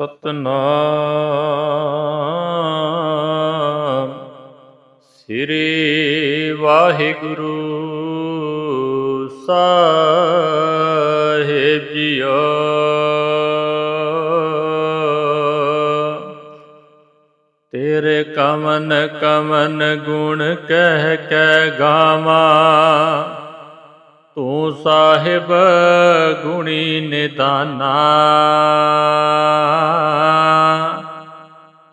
ਸਤਨਾਮ। ਸ੍ਰੀ ਵਾਹਿਗੁਰੂ ਸਾਹਿਬ ਜੀਓ। ਤੇਰੇ ਕਮਨ ਕਮਨ ਗੁਣ ਕਹਿ ਕੇ ਗਾਵਾਂ। ਤੂੰ ਸਾਹਿਬ ਗੁਣੀ ਨਿਦਾਨਾ।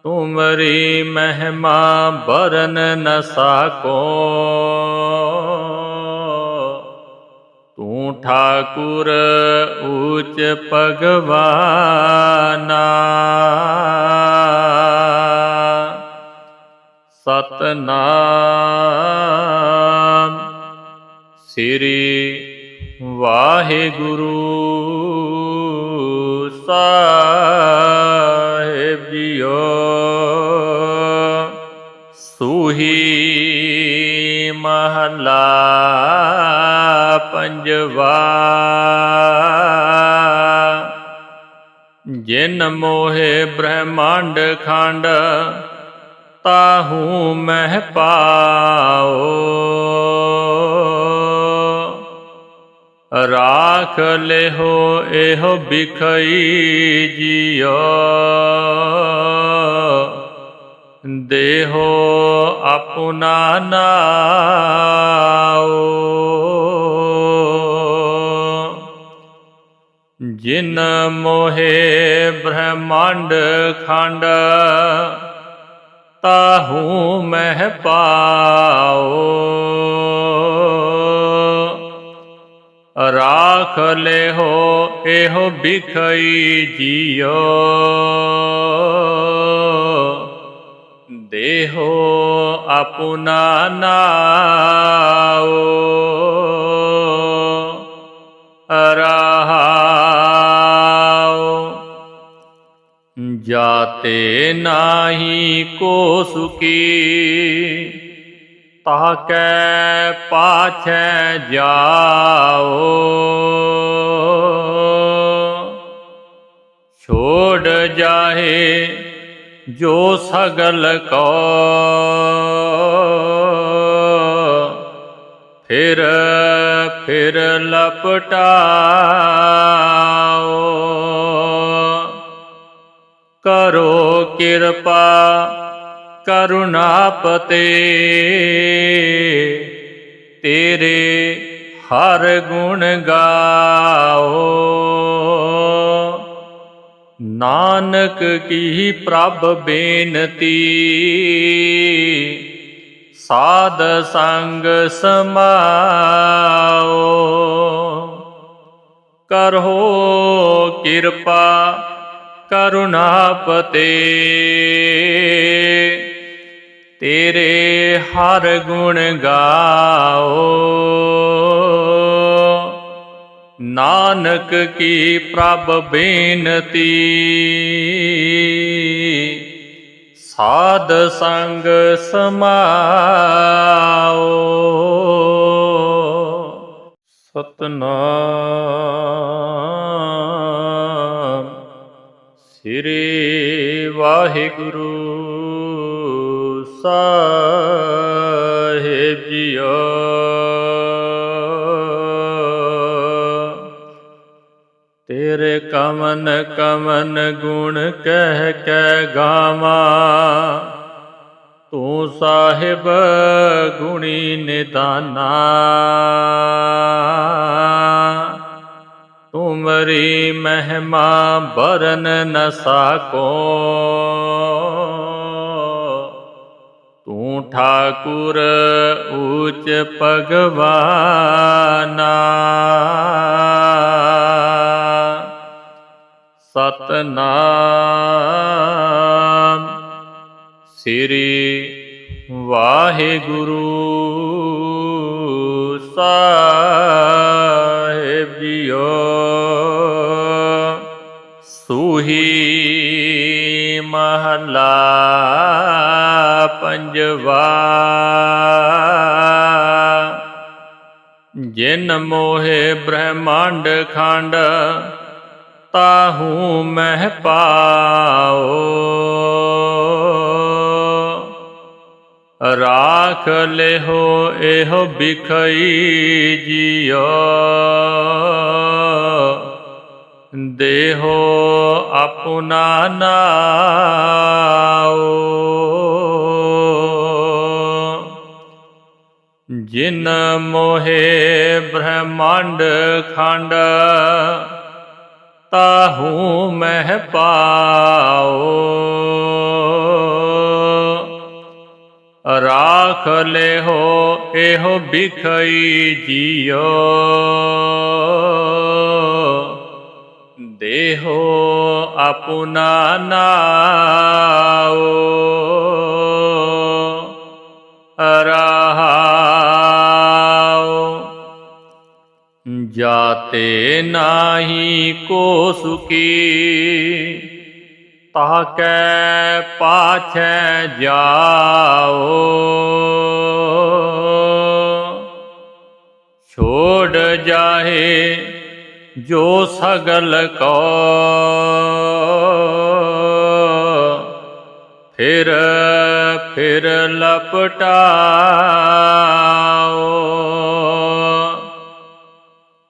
ਤੁਮਰੀ ਮਹਿਮਾ ਬਰਨ ਨ ਸਾਕੋ ਤੂੰ ਠਾਕੁਰ ਊਚ ਭਗਵਾਨਾ। ਸਤਨਾਮ। ਸ੍ਰੀ ਵਾਹਿਗੁਰੂ ਸਾਹਿਬ ਜੀਓ। ਸੂਹੀ ਮਹਲਾ ਪੰਜਵਾ। ਜਿਨ ਮੋਹਿ ਬ੍ਰਹਮੰਡ ਖੰਡ ਤਾਹੂ ਮਹਿ ਪਾਓ। ਰਾਖ ਲਿਹੋ ਇਹੋ ਬਿਖਈ ਜਿਓ ਦੇਹੋ ਆਪਣਾ ਨਾਓ ਜਿਨ ਮੋਹੇ ਬ੍ਰਹਮੰਡ ਖੰਡ, ਤਾਹੂ ਮਹਿ ਪਾਓ ਰਾਖ ਲਿਹੋ ਇਹੋ ਬਿਖਈ ਜਿਓ ਦੇਹੋ ਆਪਣਾ ਨਾਓ ਰਹਾਉ ਜਾਤੇ ਨਾਹੀ ਕੋ ਸੁਕੀ ਤਾਕੈ ਪਾਛੈ ਜਾਓ। ਛੋੜ ਜਾਹੇ ਜੋ ਸਗਲ ਕੋ। ਫਿਰ ਫਿਰ ਲਪਟਾਓ। ਕਰੋ ਕਿਰਪਾ ਕਰੁਣਾਪਤੇ ਤੇਰੇ ਹਰ ਗੁਣ ਗਾਓ। ਨਾਨਕ ਕੀ ਪ੍ਰਭ ਬੇਨਤੀ। ਸਾਧ ਸੰਗ ਸਮਾਓ। ਕਰੋ ਕਿਰਪਾ ਕਰੁਣਾਪਤੇ ਤੇਰੇ ਹਰ ਗੁਣ ਗਾਓ। ਨਾਨਕ ਕੀ ਪ੍ਰਭ ਬੇਨਤੀ। ਸਾਧ ਸੰਗ ਸਮਾਓ। ਸਤਨਾਮ। ਸ੍ਰੀ ਵਾਹਿਗੁਰੂ। ਸਾਹਿਬ ਜੀਓ ਤੇਰੇ ਕਮਨ ਕਮਨ ਗੁਣ ਕਹਿ ਕੇ ਗਾਵਾਂ। ਤੂੰ ਸਾਹਿਬ ਗੁਣੀ ਨਿਦਾਨਾ। ਤੁਮਰੀ ਮਹਿਮਾ ਬਰਨ ਨ ਸਾਕੋ ਤੂੰ ਠਾਕੁਰ ਊਚ ਭਗਵਾਨਾ ਸਤਨਾਮ ਸ੍ਰੀ ਵਾਹਿਗੁਰੂ ਸਾਹਿਬ ਜੀਓ ਸੂਹੀ ਮਹਲਾ ਪੰਜਵਾ ਜਿਨ ਮੋਹਿ ਬ੍ਰਹਮੰਡ ਖੰਡ, ਤਾਹੂ ਮਹਿ ਪਾਓ। ਰਾਖ ਲਿਹੋ ਇਹੋ ਬਿਖਈ ਜਿਉ ਦੇਹੋ ਆਪਣਾ ਨਾਉ ਜਿਨ ਮੋਹੇ ਬ੍ਰਹਮੰਡ ਖੰਡ, ਤਾਹੂ ਮਹਿ ਪਾਓ ਰਾਖ ਲਿਹੋ, ਇਹੋ ਬਿਖਈ ਜਿਉ ਦੇਹੋ ਆਪਣਾ ਨਾਉ। ਰਹਾਉ ਜਾਤੇ ਨਾਹੀ ਕੋ ਸੁਕੀ ਤਾਕੈ ਪਾਛੈ ਜਾਓ। ਛੋੜ ਜਾਹੇ ਜੋ ਸਗਲ ਕੋ, ਫਿਰ ਫਿਰ ਲਪਟਾਓ।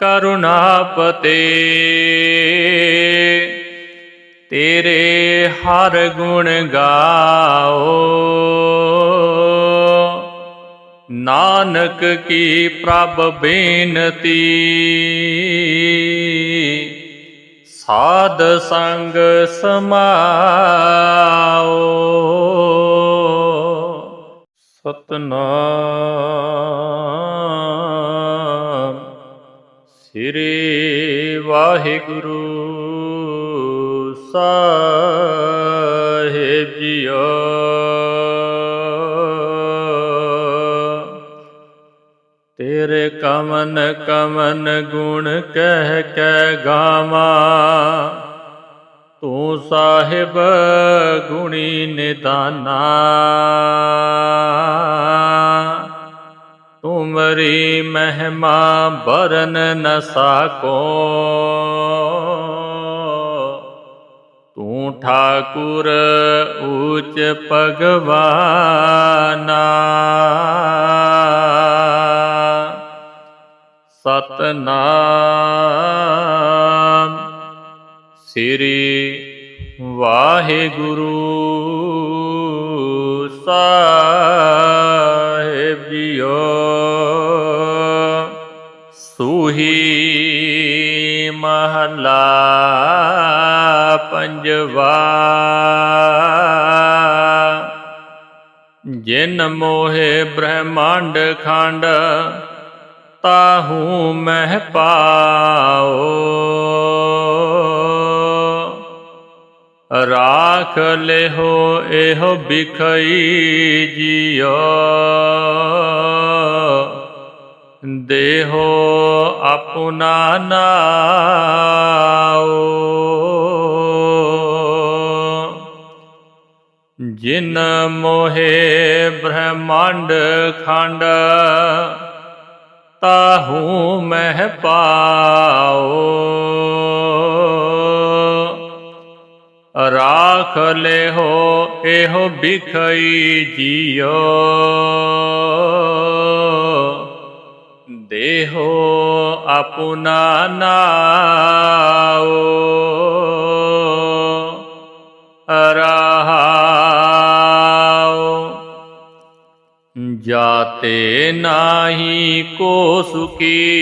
ਕਰੁਣਾਪਤੇ। ਤੇਰੇ ਹਰ ਗੁਣ ਗਾਓ। ਨਾਨਕ ਕੀ ਪ੍ਰਭ ਬੇਨਤੀ। ਸਾਧ ਸੰਗ ਸਮਾਓ। ਸਤਨਾਮ। ਸ੍ਰੀ ਵਾਹਿਗੁਰੂ ਸਾਹਿਬ ਜੀਓ। ਤੇਰੇ ਕਮਨ ਕਮਨ ਗੁਣ ਕਹਿ ਕੇ ਗਾਵਾਂ। ਤੂੰ ਸਾਹਿਬ ਗੁਣੀ ਨਿਦਾਨਾ। ਤੁਮਰੀ ਮਹਿਮਾ ਬਰਨ ਨ ਸਾਕੋ। ਤੂੰ ਠਾਕੁਰ ਊਚ ਭਗਵਾਨਾ। ਸਤਨਾਮ ਸ੍ਰੀ ਵਾਹਿਗੁਰੂ ਸਾਹਿਬ। ਮਹਲਾ ਪੰਜਵਾ। ਜਿਨ ਮੋਹੇ ਬ੍ਰਹਮੰਡ ਖੰਡ ਤਾਹੂ ਮਹਿ ਪਾਓ। ਰਾਖ ਲਿਹੋ ਇਹੋ ਬਿਖਈ ਜੀਓ। ਦੇਹੋ ਆਪਣਾ ਨਾਉ। ਜਿਨ ਮੋਹੇ ਬ੍ਰਹਮੰਡ ਖੰਡ, ਤਾਹੂ ਮਹਿ ਪਾਓ ਰਾਖ ਲਿਹੋ ਇਹੋ ਬਿਖਈ ਜੀਓ। ਦੇਹੋ ਆਪਣਾ ਨਾਉ। ਰਹਾਉ। ਜਾਤੇ ਨਾਹੀ ਕੋ ਸੁਕੀ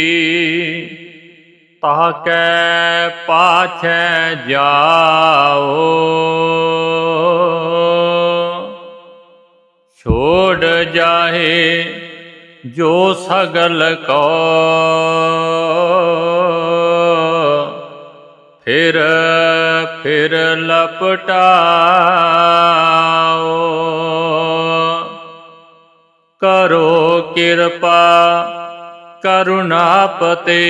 ਤਾਕੈ ਪਾਛੈ ਜਾਓ ਛੋੜ ਜਾਹੇ ਜੋ ਸਗਲ ਕੋ ਫਿਰ ਫਿਰ ਲਪਟਾਓ। ਕਰੋ ਕਿਰਪਾ ਕਰੁਣਾਪਤੇ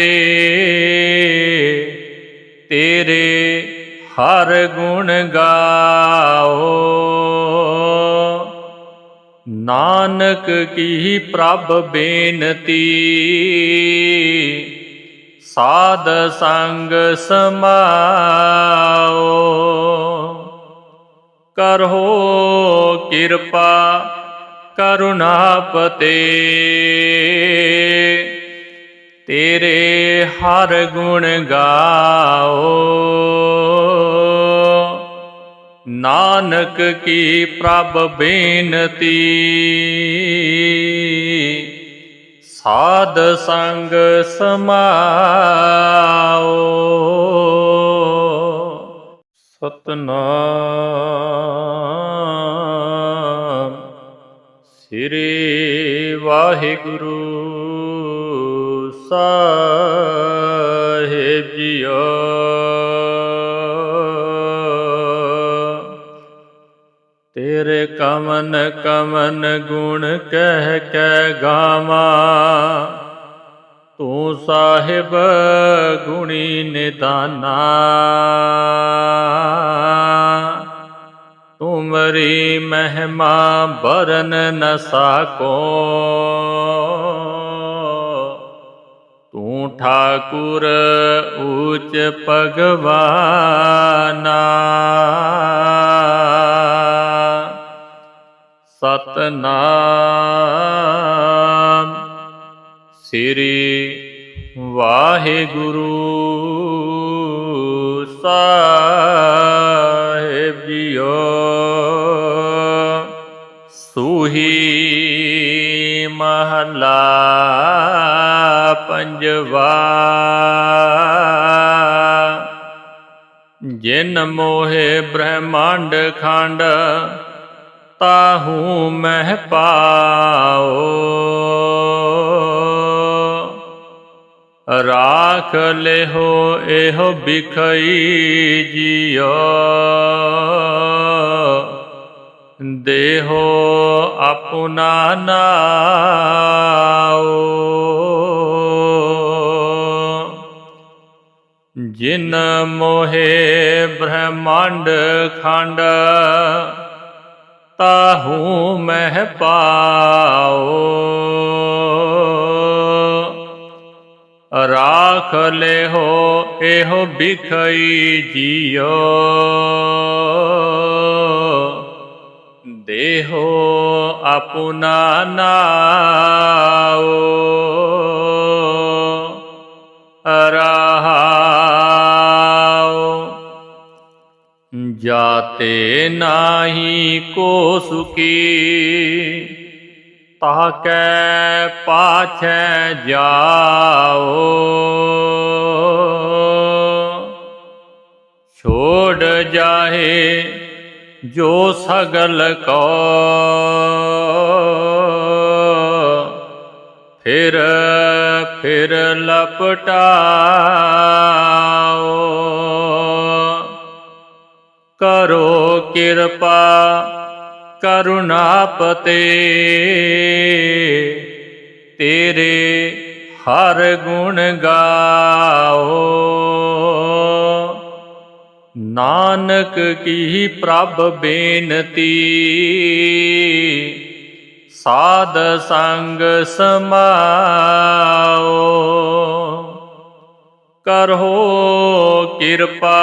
ਤੇਰੇ ਹਰ ਗੁਣ ਗਾਓ। ਨਾਨਕ ਕੀ ਪ੍ਰਭ ਬੇਨਤੀ? ਸਾਧ ਸੰਗ ਸਮਾਓ। ਕਰੋ ਕਿਰਪਾ ਕਰੁਣਾਪਤੇ ਤੇਰੇ ਹਰ ਗੁਣ ਗਾਓ। ਨਾਨਕ ਕੀ ਪ੍ਰਭ ਬੇਨਤੀ। ਸਾਧ ਸੰਗ ਸਮਾਓ। ਸਤਨਾਮ। ਸ੍ਰੀ ਵਾਹਿਗੁਰੂ ਸਾਹਿਬ ਜੀਓ। ਤੇਰੇ ਕਮਨ ਕਮਨ ਗੁਣ ਕਹਿ ਕੇ ਗਾਵਾਂ। ਤੂੰ ਸਾਹਿਬ ਗੁਣੀ ਨਿਦਾਨਾ। ਤੁਮਰੀ ਮਹਿਮਾ ਬਰਨ ਨ ਸਾਕੋ ਤੂੰ ਠਾਕੁਰ ਊਚ ਭਗਵਾਨਾ। ਸਤਨਾਮ। ਸ੍ਰੀ ਵਾਹਿਗੁਰੂ ਸਾਹਿਬ ਜੀਓ। ਸੂਹੀ ਮਹਲਾ ਪੰਜਵਾ। ਜਿਨ ਮੋਹਿ ਬ੍ਰਹਮੰਡ ਖੰਡ ਤਾਹੂ ਮਹਿ ਪਾਓ। ਰਾਖ ਲਿਹੋ ਇਹੋ ਬਿਖਈ ਜਿਓ ਦੇਹੋ ਆਪਣਾ ਨਾਓ ਜਿਨ ਮੋਹਿ ਬ੍ਰਹਮੰਡ ਖੰਡ ਤਾਹੂ ਮਹਿ ਪਾਓ। ਰਾਖ ਲਿਹੋ ਇਹੋ ਬਿਖਈ ਜਿਓ। ਦੇਹੋ ਆਪਣਾ ਨਾਓ। ਰਹਾਉ ਜਾਤੇ ਨਾਹੀ ਕੋ ਸੁਕੀ ਤਾਕੈ ਪਾਛੈ ਜਾਓ। ਛੋੜ ਜਾਹੇ ਜੋ ਸਗਲ ਕੋ, ਫਿਰ ਫਿਰ ਲਪਟਾਓ। ਕਰੋ ਕਿਰਪਾ ਕਰੁਣਾਪਤੇ ਤੇਰੇ ਹਰ ਗੁਣ ਗਾਓ। ਨਾਨਕ ਕੀ ਪ੍ਰਭ ਬੇਨਤੀ, ਸਾਧ ਸੰਗ ਸਮਾਓ। ਕਰੋ ਕਿਰਪਾ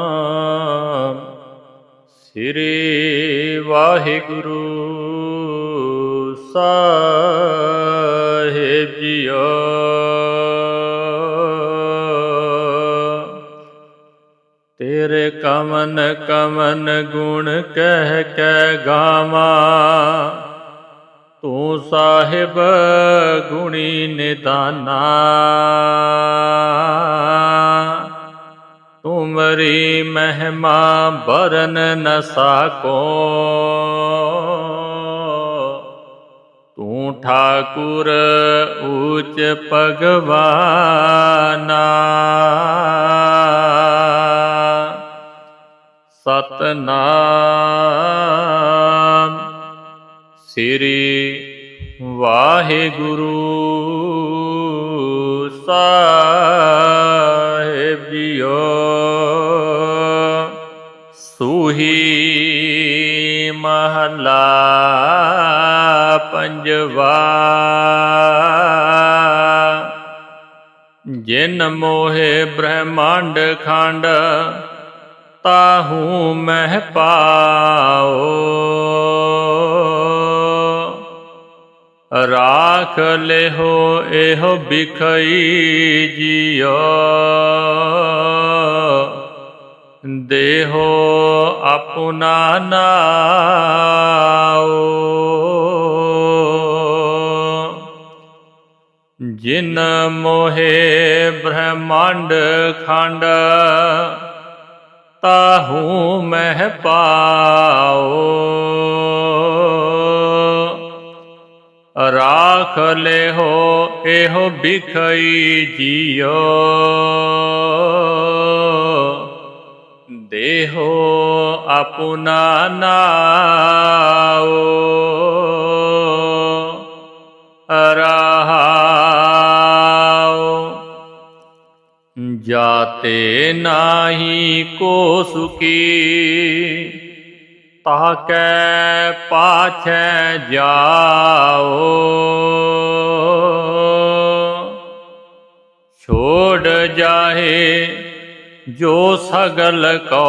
ਤੇਰੇ ਵਾਹਿਗੁਰੂ ਸਾਹਿਬ ਜੀਓ। ਤੇਰੇ ਤੇਰੇ ਕਮਨ ਕਮਨ ਗੁਣ ਕਹਿ ਕੇ ਗਾਵਾਂ, ਤੂੰ ਸਾਹਿਬ ਗੁਣੀ ਨਿਦਾਨਾ। ਤੁਮਰੀ ਮਹਿਮਾ ਬਰਨ ਨ ਸਾਕੋ। ਤੂੰ ਠਾਕੁਰ ਊਚ ਭਗਵਾਨਾ। ਸਤਨਾਮ ਸ੍ਰੀ ਵਾਹਿਗੁਰੂ ਸਾਹਿਬ। ਮਹਲਾ ਪੰਜਵਾ। ਜਿਨ ਮੋਹਿ ਬ੍ਰਹਮੰਡ ਖੰਡ ਤਾਹੂ ਮਹਿ ਪਾਓ। ਰਾਖ ਲਿਹੋ ਇਹੋ ਬਿਖਈ ਜੀਓ। ਦੇਹੋ ਆਪਣਾ ਨਾਉ। ਜਿਨ ਮੋਹੇ ਬ੍ਰਹਮੰਡ ਖੰਡ, ਤਾਹੂ ਮਹਿ ਪਾਓ ਰਾਖ ਲਿਹੋ ਇਹੋ ਬਿਖਈ ਜੀਓ। ਦੇਹੋ ਆਪਣਾ ਨਾਉ। ਰਹਾਉ। ਜਾਤੇ ਨਾਹੀ ਕੋ ਸੁਕੀ ਤਾਕੈ ਪਾਛੈ ਜਾਓ ਛੋੜ ਜਾਹੇ ਜੋ ਸਗਲ ਕੋ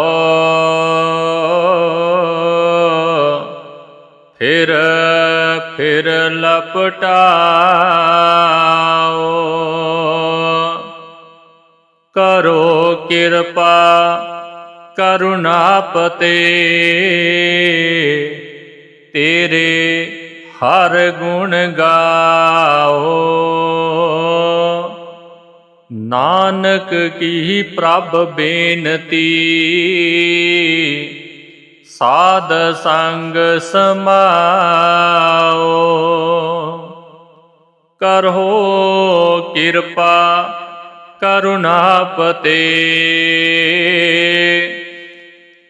ਫਿਰ ਫਿਰ ਲਪਟਾਓ। ਕਰੋ ਕਿਰਪਾ ਕਰੁਣਾਪਤੇ ਤੇਰੇ ਹਰ ਗੁਣ ਗਾਓ। ਨਾਨਕ ਕੀ ਪ੍ਰਭ ਬੇਨਤੀ? ਸਾਧ ਸੰਗ ਸਮਾਓ। ਕਰੋ ਕਿਰਪਾ ਕਰੁਣਾਪਤੇ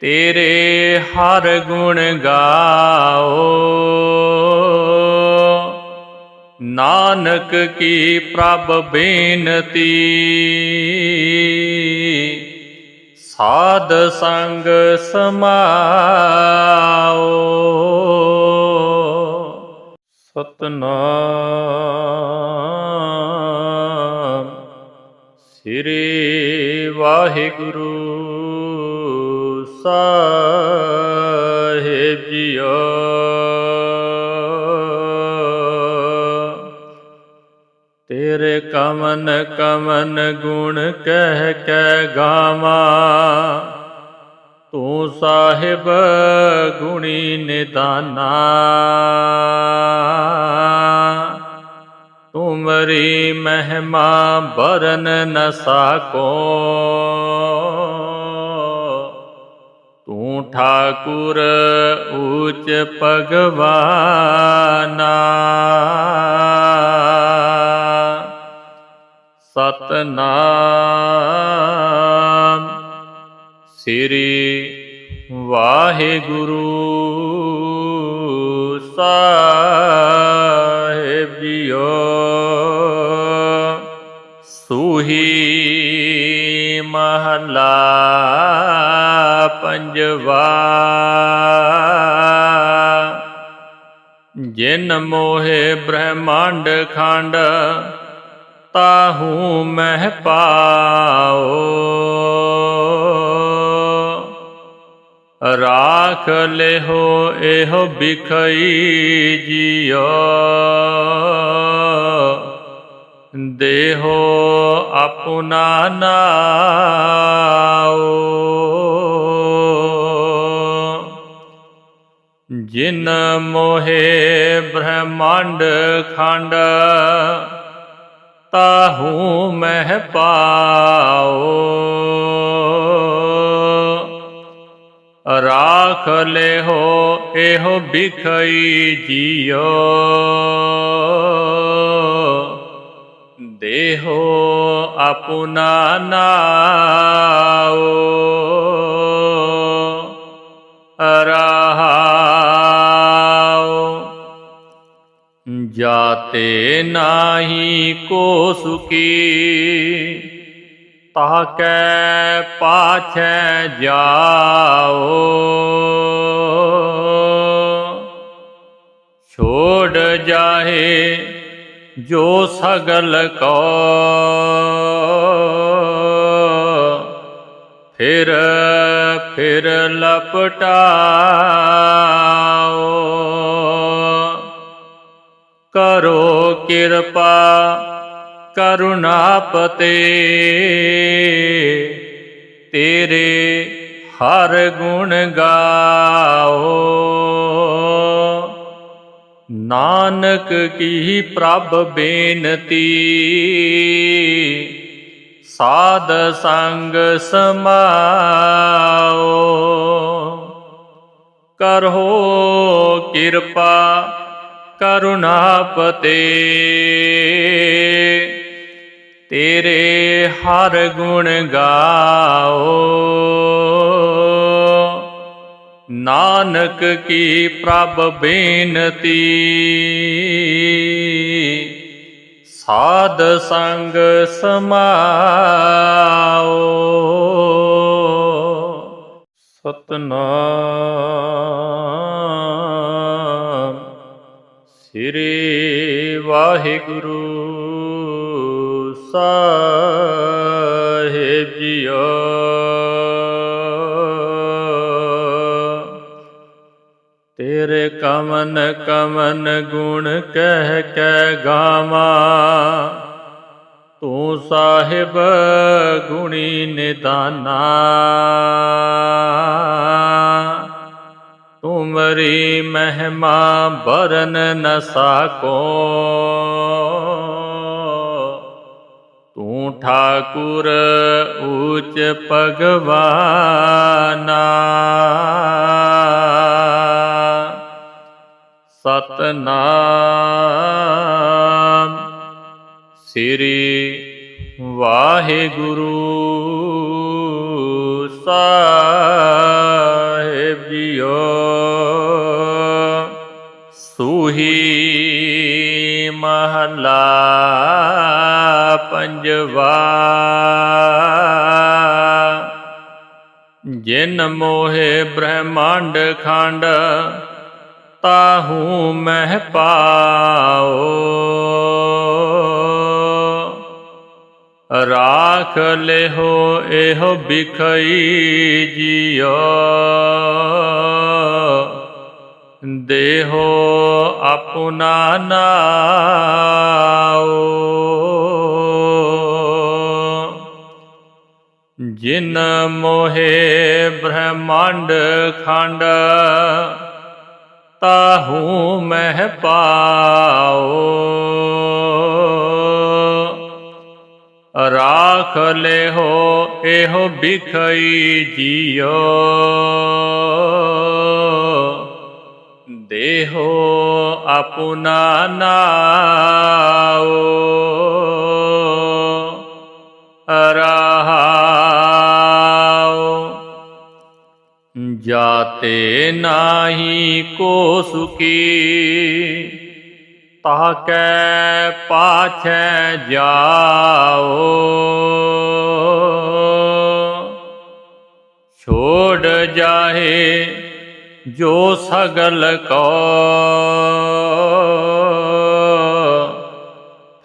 ਤੇਰੇ ਹਰ ਗੁਣ ਗਾਓ। ਨਾਨਕ ਕੀ ਪ੍ਰਭ ਬੇਨਤੀ। ਸਾਧ ਸੰਗ ਸਮਾਓ। ਸਤਨਾਮ। ਸ੍ਰੀ ਵਾਹਿਗੁਰੂ ਸਾਹਿਬ ਜੀਓ। ਤੇਰੇ ਕਮਨ ਕਮਨ ਗੁਣ ਕਹਿ ਕੇ ਗਾਵਾਂ। ਤੂੰ ਸਾਹਿਬ ਗੁਣੀ ਨਿਦਾਨਾ। ਤੁਮਰੀ ਮਹਿਮਾ ਬਰਨ ਨ ਸਾਕੋ ਤੂੰ ਠਾਕੁਰ ਊਚ ਭਗਵਾਨਾ। ਸਤਨਾਮ। ਸ੍ਰੀ ਵਾਹਿਗੁਰੂ ਸਾਹਿਬ ਜੀਓ। ਸੂਹੀ ਮਹਲਾ ਪੰਜਵਾ। ਜਿਨ ਮੋਹਿ ਬ੍ਰਹਮੰਡ ਖੰਡ ਤਾਹੂ ਮਹਿ ਪਾਓ। ਰਾਖ ਲਿਹੋ ਇਹੋ ਬਿਖਈ ਜਿਉ। ਦੇਹੋ ਆਪਣਾ ਨਾਉ। ਜਿਨ ਮੋਹੇ ਬ੍ਰਹਮੰਡ ਖੰਡ ਤਾਹੂ ਮਹਿ ਪਾਓ ਰਾਖ ਲਿਹੋ ਇਹੋ ਬਿਖਈ ਜੀਓ ਦੇਹੋ ਆਪੁਨਾ ਨਾਓ ਰਹਾਉ ਜਾਤੇ ਨਾਹੀ ਕੋ ਸੁਕੀ ਤਾਕੈ ਪਾਛੈ ਜਾਓ। ਛੋੜ ਜਾਹੇ ਜੋ ਸਗਲ ਕੋ, ਫਿਰ ਫਿਰ ਲਪਟਾ ਕਰੋ ਕਿਰਪਾ ਕਰੁਣਾਪਤੇ ਤੇਰੇ ਹਰ ਗੁਣ ਗਾਓ। ਨਾਨਕ ਕੀ ਪ੍ਰਭ ਬੇਨਤੀ, ਸਾਧ ਸੰਗ ਸਮਾਓ। ਕਰੋ ਕਿਰਪਾ ਕਰੁਣਾਪਤੇ। ਤੇਰੇ ਹਰ ਗੁਣ ਗਾਓ। ਨਾਨਕ ਕੀ ਪ੍ਰਭ ਬੇਨਤੀ। ਸਾਧ ਸੰਗ ਸਮਾਓ। ਸਤਨਾਮ। ਸ੍ਰੀ ਵਾਹਿਗੁਰੂ ਸਾਹਿਬ ਜੀਓ। ਤੇਰੇ ਕਮਨ ਕਮਨ ਗੁਣ ਕਹਿ ਕੇ ਗਾਵਾਂ। ਤੂੰ ਸਾਹਿਬ ਗੁਣੀ ਨਿਦਾਨਾ। ਤੁਮਰੀ ਮਹਿਮਾ ਬਰਨ ਨ ਸਾਕੋ। ਤੂੰ ਠਾਕੁਰ ਊਚ ਭਗਵਾਨਾ। ਸਤਨਾਮ ਸ੍ਰੀ ਵਾਹਿਗੁਰੂ। ਸਾਹਿਬ ਮਹਲਾ ਪੰਜਵਾ। ਜਿਨ ਮੋਹਿ ਬ੍ਰਹਮੰਡ ਖੰਡ ਤਾਹੂ ਮਹਿ ਪਾਓ। ਰਾਖ ਲਿਹੋ ਇਹੋ ਬਿਖਈ ਜੀਓ। ਦੇਹੋ ਆਪੁਨਾ ਨਾਓ ਜਿਨ ਮੋਹੇ ਬ੍ਰਹਮੰਡ ਖੰਡ, ਤਾਹੂ ਮਹਿ ਪਾਓ ਰਾਖ ਲਿਹੋ ਇਹੋ ਬਿਖਈ ਜੀਓ। ਦੇਹੋ ਆਪੁਨਾ ਨਾਓ ਰਹਾਉ ਜਾਤੇ ਨਾਹੀ ਕੋ ਸੁਕੀ ਤਾਕੈ ਪਾਛੈ ਜਾਓ ਛੋੜ ਜਾਹੇ ਜੋ ਸਗਲ ਕੋ।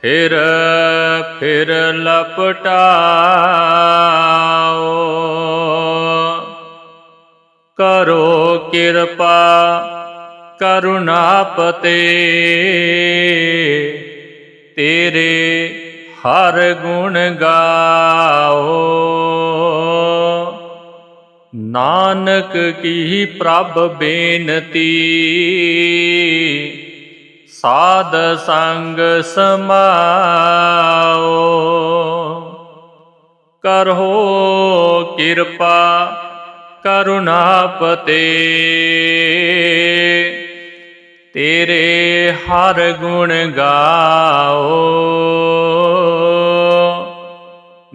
ਫਿਰ ਫਿਰ ਲਪਟਾਓ। ਕਰੋ ਕਿਰਪਾ ਕਰੁਣਾਪਤੇ ਤੇਰੇ ਹਰ ਗੁਣ ਗਾਓ। ਨਾਨਕ ਕੀ ਪ੍ਰਭ ਬੇਨਤੀ? ਸਾਧ ਸੰਗ ਸਮਾਓ। ਕਰੋ ਕਿਰਪਾ ਕਰੁਣਾਪਤੇ ਤੇਰੇ ਹਰ ਗੁਣ ਗਾਓ।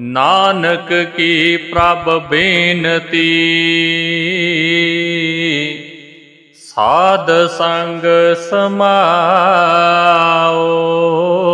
ਨਾਨਕ ਕੀ ਪ੍ਰਭ ਬੇਨਤੀ? ਸਾਧ ਸੰਗ ਸਮਾਓ।